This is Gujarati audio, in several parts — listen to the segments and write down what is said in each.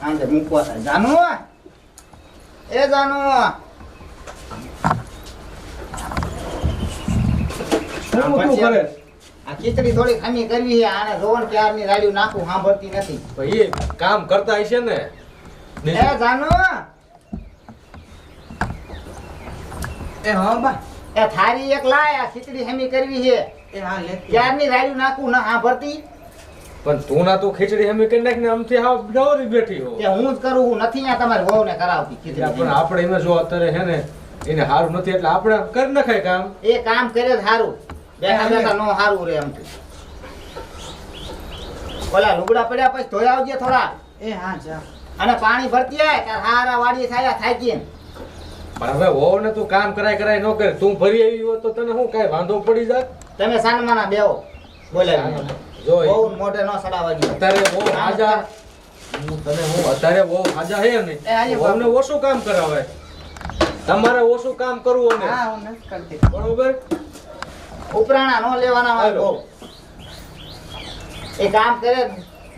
સાંજે મૂકવા જાનુ એ જાનુ આ ખીચડી થોડી ખામી કરવી છે આને જોવન ક્યારની રાડ્યું નાખું સાંભળતી નથી ભાઈ કામ કરતા હશે ને એ જાનુ એ હા બા એ થારી એક લાય આ ખીચડી ખામી કરવી છે એ હા લે ક્યારની રાડ્યું નાખું ના સાંભળતી પણ તું ના તું ખીચડી હમી કરી નાખીને આમથી હાવ ડવરી બેઠી હો કે હું જ કરું હું નથી આ તમારી વહુને કરાવતી ખીચડી પણ આપણે એમાં જો અત્યારે હે ને એને હારું નથી એટલે આપણે કરી નખાય કામ. એ કામ કરે જ હારું. બેઠા બેઠા નો સારું રે એમથી ઓલા લુગડા પડ્યા પછી ધોઈ આવજે થોડા. એ હા જા. અને પાણી ભરતી આય તાર હારા વાડી થાય થાકી પણ હવે વહુ ને તું કામ કરાય કરાય ન કરે. તું ભરી આવી હોય તો તને શું કાંઈ વાંધો પડી જાય? તમે સાનમાના બેહો. બોલે જો બહુ મોઢે ન સડાવા અત્યારે બહુ હાજા. હું તને હું અત્યારે બહુ હાજા હે ને એ ઓછું કામ કરાવે. તમારે ઓછું કામ કરવું ને હા હું નથી કરતી. બરોબર? ઉપરાણા નો લેવાના હોય બહુ એ કામ કરે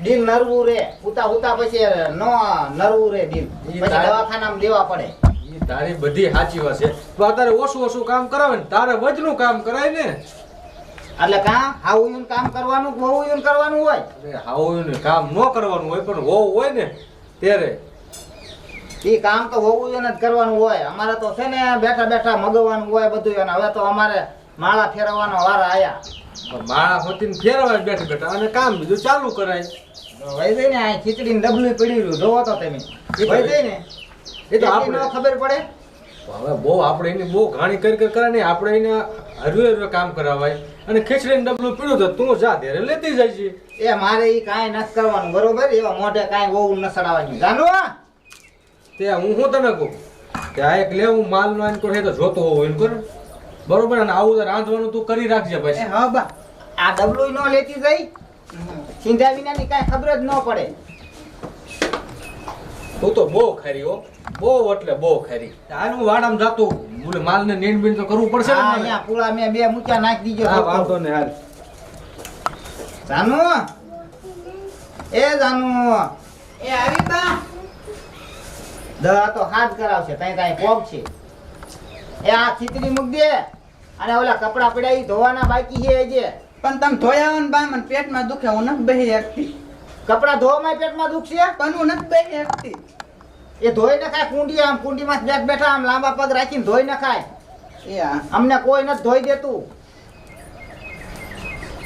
દિન નરવું રે. ઉતા ઉતા પછી નો નરવું રે પછી દવાખાનામાં દેવા પડે. તારી બધી સાચી વાત છે. તો અત્યારે ઓછું ઓછું કામ કરાવે ને તારે વજનું કામ કરાય ને. એટલે કા હાવું કામ કરવાનું હોઉ ઈન કરવાનું હોય? અરે હાવું ને કામ ન કરવાનું હોય પણ વહુ હોય ને ત્યારે. એ કામ તો હોવું જ કરવાનું હોય. અમારે તો છે ને બેઠા બેઠા મગવાનું હોય બધું અને હવે તો અમારે માળા ફેરવવાનો વારા આયા. માળા હોતી ફેરવાય બેઠા બેઠા અને કામ બીજું ચાલુ કરાય. વહી જઈને આ ખીચડી ડબલું પડી રહ્યું. જોવો તો તમે. વહી જઈ ને એ તો આપણે ખબર પડે? હવે બહુ આપણે એની બહુ ઘાણી કરી કરી કરે ને આપણે એને હરવે હરવે કામ કરાવાય. અને ખીચડીને ડબલું પીડું તો તું જા ત્યારે લેતી જાય છે. એ મારે એ કાંઈ નથી કરવાનું બરોબર? એવા મોઢે કાંઈ બહુ ન સડાવવાની. જાનો તે હું શું તને કહું? કે આ એક લેવું માલ નો આને કરે તો જોતો હોવો એમ કર. બરોબર? અને આવું તો રાંધવાનું તું કરી રાખજે પછી. હા બા આ ડબલું ન લેતી જઈ? સિંધા વિનાની કાંઈ ખબર જ ન પડે. તું તો બહુ ખરી હો. બહુ એટલે બહુ ખરી. આનું વાડામાં જતું. બોલે માલને નીણ બીણ તો કરવું પડશે ને અહીંયા પૂળા મે બે મૂક્યા નાખી દીજો. હા વાંધો ને હાલ. જાનુ? એ જાનુ. એ આવી બા દવા તો હાથ કરાવશે તઈ તઈ પોગ છે. એ આ ખીચડી મૂક દે. અને ઓલા કપડા પડ્યા ઈ ધોવાના બાકી છે જે પણ તમે ધોયા ને બા મને પેટમાં દુખે હું નથી બેહી શકતી. કપડા ધોવામાં પેટમાં દુખશે? પણ હું નથી બેહી શકતી. એ ધોઈ નખાય કુંડી આમ કુંડીમાં બેઠ બેઠા આમ લાંબા પગ રાખીને ધોઈ નખાય. એ અમને કોઈ નથી ધોઈ દેતું.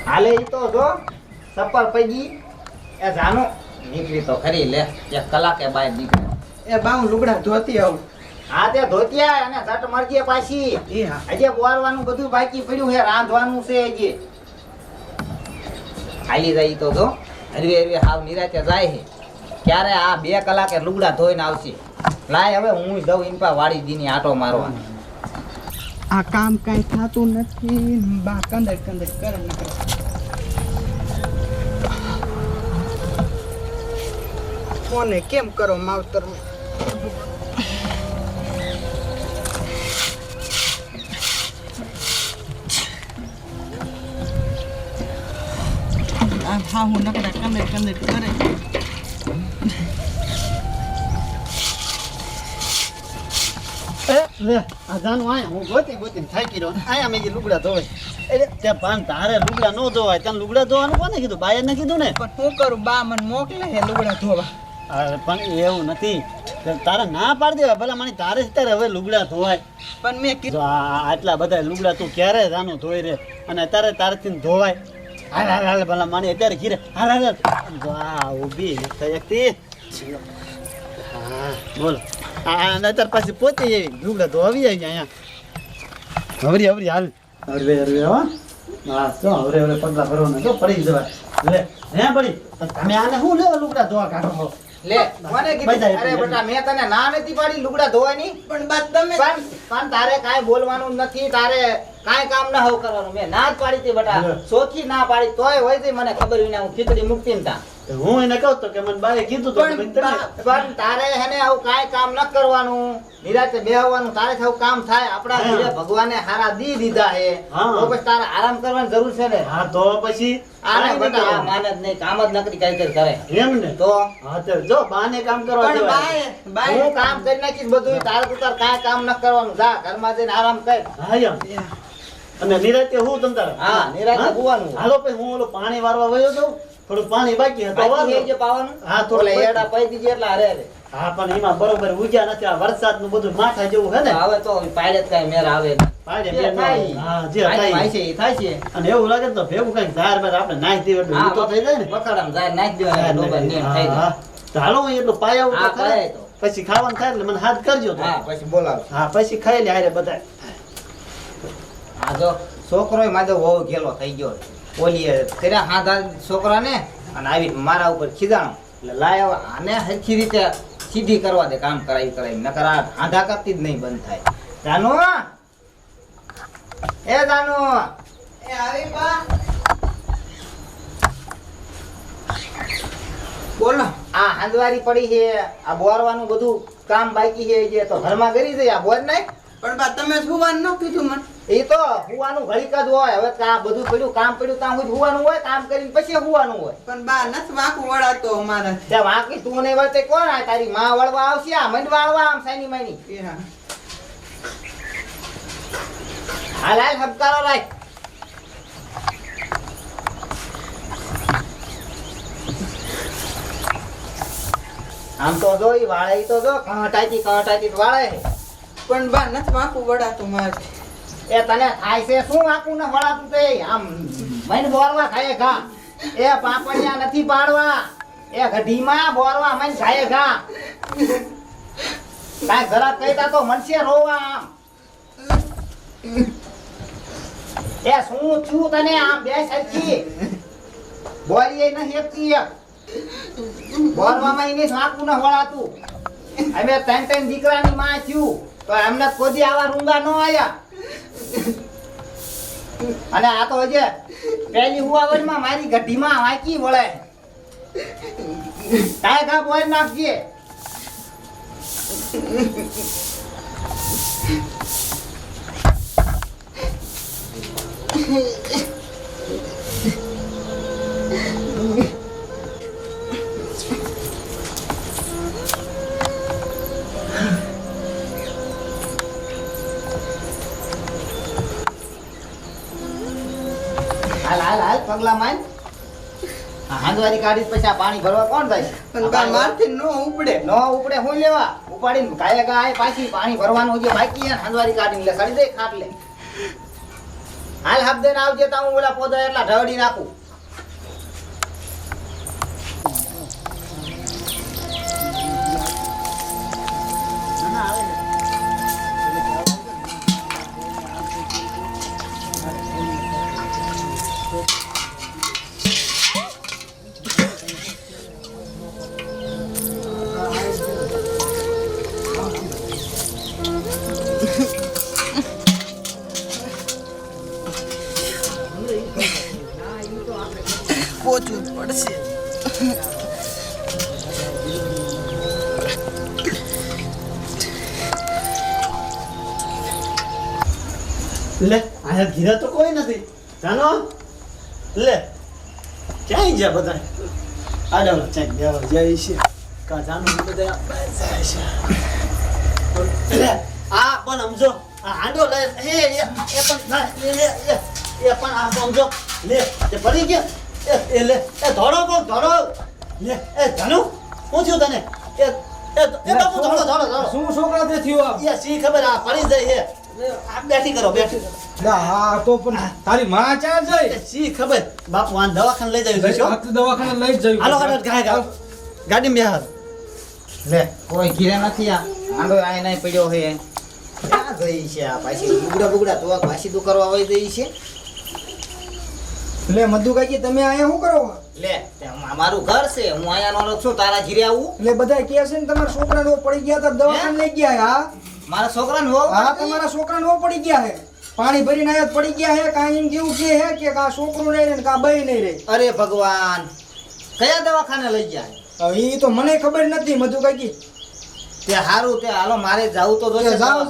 હાલે ઈ તો જો સપર પૈગી એ જાનો. નીકળી તો ખરી લે એક કલાકે બહાર નીકળે. એ બાઉ લુગડા ધોતી આવું. હા તે ધોતિયા અને ઝટ મરજીએ પાછી. હજે બોરવાનું બધું બાકી પડ્યું છે રાંધવાનું છે હજી. ખાલી જાય તો જો. હરવે હરવે હાવ નિરાતે જાય છે. ક્યારે આ બે કલાકે લુગડા ધોઈને આવશે? લાય હવે હું જઉં ઇમ્પા વાળી દીની આટો મારવા. આ કામ કાંઈ થતું નથી. બા, કંદર કંદર, કરે. કોને કેમ કરો માવતર હા, હું નકરા કંદર કંદર કરે. લુગડા તારે ન ધોવાય તને લુગડા ધોવાનું કોને કીધું? બાયર ને કીધું ને? પણ કરું બા મને મોકલે હે લુગડા ધોવા. અરે પણ એવું નથી. તારે ના પાડી દેવાય ભલા મને તારે તારે હવે લુગડા ધોવાય. પણ મેં કીધું આ આટલા બધા લુગડા તું ક્યારે જાનું ધોઈ રે? અને અત્યારે તારેથી ધોવાય. હાલ હાલ હાલ ભલા મને અત્યારે ઘીરે. હાલ હાલ આ ઊભી. એકતી હા બોલો. આ અને અત્યારે પાછી પોતે એવી લુગડા ધોવી આવી અહીંયા. હવરી હવરી હાલ. હરવે હરવે હો. હા તો હવરે હવરે પગલા ભરવાના. તો પડી જવાય. લે હે પડી. તમે આને શું લેવા લુગડા ધોવા કાઢો લે કોને કીધું? અરે બેટા મેં તને ના નથી પાડી લુગડા ધોવાની. પણ બસ તમે પણ તારે કાંઈ બોલવાનું નથી. તારે કાંઈ કામ ના હોવ કરવાનું. મેં ના જ પાડી હતી બટા. સોખી ના પાડી. તોય હોય છે મને ખબર વિના હું ખીચડી મૂકતી ને તા. હું એને કહું તો કે મને બાએ કીધું તો પણ તારે હેને આવું કાંઈ કામ ન કરવાનું. નિરાતે બેહવાનું તારે આવું કામ થાય. આપણા હા. ઘરે ભગવાને હારા દી દીધા હે. તો પછી તારે આરામ કરવાની જરૂર છે ને? હા તો પછી આને આ માને જ નહીં. કામ જ નકરી કઈ કરે એમ ને? તો? હા તો જો બાને કામ કરવા પણ. બાએ બાએ હું કામ કરી નાખીશ બધું તારે તો તાર કાંઈ કામ ન કરવાનું. જા ઘરમાં જઈને આરામ કર. હા એમ અને નિરાતે હું તમ તારે? હા, નિરાતે હા? હાલો પછી હું ઓલો પાણી વારવા વયો દઉં થોડું પાણી બાકી હતું વારવા જે પાવાનું. હા, થોડું એડા પાઈ દીજે એટલે હારે હારે. હા પણ એમાં બરોબર ઉગ્યા નથી આ વરસાદનું બધું માથા જેવું હે ને? હવે તો પાડે કઈ મેર આવે પાડે મેર. હા જે થાય. છે એ થાય છે. અને એવું લાગે તો ભેગું કઈ ધાર બાર આપણે નાખી દેવું એટલે થઈ જાય ને? પકડામ જાય નાખી દેવાના ડોબા નિયમ થઈ જાય. હા. હું. એટલો પાયા ઉતો. પછી ખાવાનું થાય એટલે મને હાથ કરજો તો. હા પછી બોલાવ હા પછી ખાઈ લે હારે બધા આ જો છોકરો માધો વહુ ગેલો થઈ ગયો ઓલી કર્યા હાથા છોકરાને અને આવી મારા ઉપર ખીજાણો. એટલે લાય આને સરખી રીતે સીધી કરવા દે કામ કરાવી કરાવી. નકર આ હાંધા કરતી જ નહીં બંધ થાય. જાનુ! એ જાનુ! એ આવી બા બોલો. આ હાંધવારી પડી છે આ બોરવાનું બધું કામ બાકી છે જે તો ઘરમાં કરી દે આ બોર નાખ પણ બા તમે સુવાનું ન કીધું મને. એ તો હુવાનું ઘડીક જ હોય. હવે કા આ બધું પડ્યું કામ પડ્યું ત્યાં સુધી હુવાનું હોય કામ કરીને પછી હુવાનું હોય. પણ બા નથી વાંકું વળાતો અમારા. તે વાંકી તું નહીં વળતે કોણ આ? તારી માં વળવા આવશે આ મંડ વાળવા આમ સાની માની. હાલ હાલ હબકારો રાખ આમ તો જો ઈ વાળે ઈ તો જો કાંટાઈથી કાંટાઈથી વાળે. પણ બા નથી વાંકું વડાતું મારે. એ તને થાય છે, શું આકું ને વળાતું તે? આમ મૈન બોરવા ખાય ઘા. એ પાપડિયા નથી પાડવા. એ ગઢીમાં બોરવા મૈન ખાય ઘા. કાંઈ ઘરાક કહેતા તો મનસે રોવા આમ. એ શું છું તને આમ બે સરખી? બોરીએ નહીં એકતી એક. બોરવામાં એને આકું ને વળાતું. અમે ત્રણ ત્રણ દીકરાની માં થયું. તો એમને કોઈ આવા રૂંગા ન આયા. અને આ તો હજે પહેલી હુવાવડમાં મારી ગઢીમાં વાંકી વળે. કાંઈ કા બોર નાખજે. હાલ માન આ હાંદવારી કાઢી પછી આ પાણી ભરવા કોણ જાય? પણ મારથી ન ઉપડે. નો ઉપડે હું લેવા? ઉપાડીને ગાય ગાય પાછી પાણી ભરવાનું જે બાકી છે ને હાંદવારી કાઢીને લે સડી દે ખાટ લે હાલ હબ દે આવજે તા હું ઓલા પોદા એટલા ઢવડી નાખું. લે આ ઘીરા તો કોઈ નથી. જાનો લે ક્યાંય ગયા બધા. આડો ચેક દેવા જાય છે કા જાનો બધા જાય છે. આ પણ સમજો આ હાંડો લે એ એ એ પણ એ એ એ એ પણ આ સમજો લે તે પડી ગયા. એ એ લે એ ધોડો કોક ધોડો લે એ જાનો શું થયું તને? એ એ એ બાપુ ધોડો ધોડો ધોડો શું છોકરા તે થયું આ? એ સી ખબર આ પડી જાય છે. આ બેઠી કરો બેઠી હા તો પણ તારી માં ક્યાં જઈ? સી ખબર? બાપુ આ દવાખાને લઈ જાય છો દવાખાને લઈ જ હાલો હાલો ગાય ગાવ ગાડી બેહાર લે કોઈ ઘીરે નથી આ. આંડો આય નહીં પડ્યો હે. ક્યાં ગઈ છે આ પાછી? બુગડા બુગડા તો પાછી તો કરવા આવી ગઈ છે. મધુ કાકી તમે અહીંયા શું કરો? લે તે મારું ઘર છે. હું અહીંયા નો છું તારા ઘીરે આવું. એટલે બધા કહે છે ને તમારા છોકરા પડી ગયા હતા દવાખાને લઈ ગયા હા? મારા છોકરાને નો હા તમારા છોકરા નો પડી ગયા હે પાણી ભરીને આયા પડી ગયા હે કાંઈ એમ જેવું કે હે કે કા છોકરું નહીં રહે ને કા બઈ નહીં રહે? અરે ભગવાન કયા દવાખાને લઈ ગયા એ તો મને ખબર નથી. મધુ કાકી. તે હારું તે હાલો મારે જાવું તો જાઓ